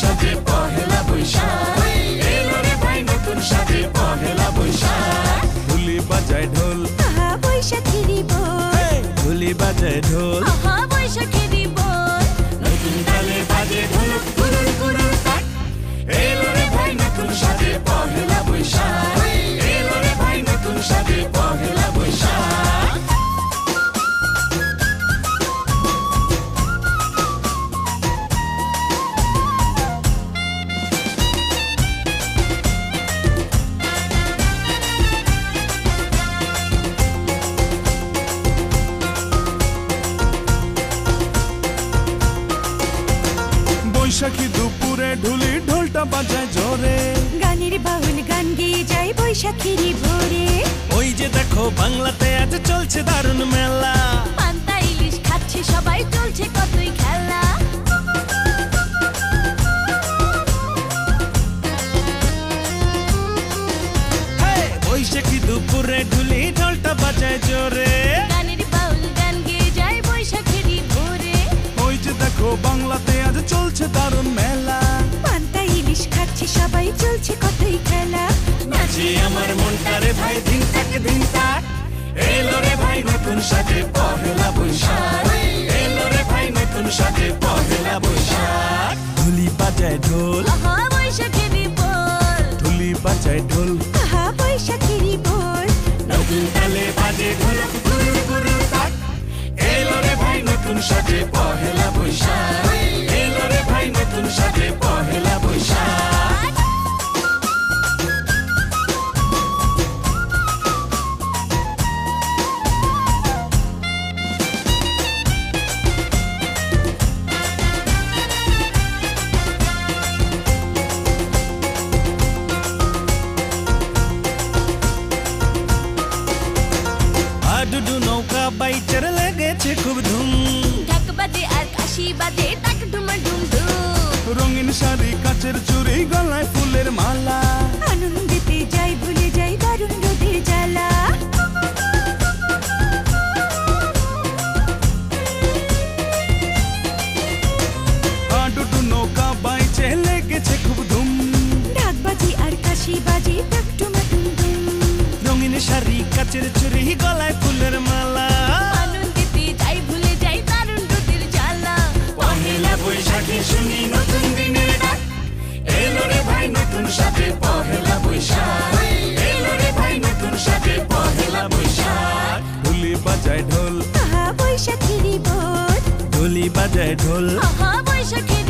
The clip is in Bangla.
সাজে পহেলা বৈশাখ। এলো রে নতুন সাজে পহেলা বৈশাখ। ঢুলি বাজায় ঢোল। বৈশাখেরই বল। বাজায় ঢোল। বৈশাখী দুপুরে ঢুলি ঢোলটা বাজায় জোরে। গানের বাউল গান গেয়ে যায় বৈশাখেরই ভোরে। ওই যে দেখো বাংলাতে আজ চলছে দারুণ মেলা। পান্তা ইলিশ খাচ্ছে সবাই চলছে কতই খেলা। বৈশাখী দুপুরে ঢুলি ঢোলটা বাজায় জোরে। দেখো বাংলাতে আজ চলছে দারুণ মেলা। পান্তা ইলিশ খাচ্ছে সবাই চলছে কতই খেলা। নাচে আমার মনটা রে ভাই দিন থাকে দিন তাক এলো রে ভাই নতুন সাজে পহেলা বৈশাখ। এলো রে ভাই নতুন সাজে পহেলা বৈশাখ। ঢুলি বাজায় ঢোল। আহা বৈশাখেরই বল ঢুলি বাজায় ঢোল। আহা বৈশাখেরই বল নতুন তালে বাজে ঢোলক কুরুর কুরুর সাজে পহেলা বৈশাখ। কাচের চুড়ি গলায় ফুলের মালা। আনন্দেতে যাই ভুলে যাই দারুণ রোদের জ্বালা। আডুডু নৌকা বাইচে লেগেছে খুব ধুম। ঢাক বাজে আর কাশি বাজে টাক ডুমা ডুম ডুম রঙিন শাড়ি কাচের চুড়ি গলায় বাজায় ঢোল। আহা বৈশাখেরই বল ঢুলি বাজায় ঢোল। আহা বৈশাখের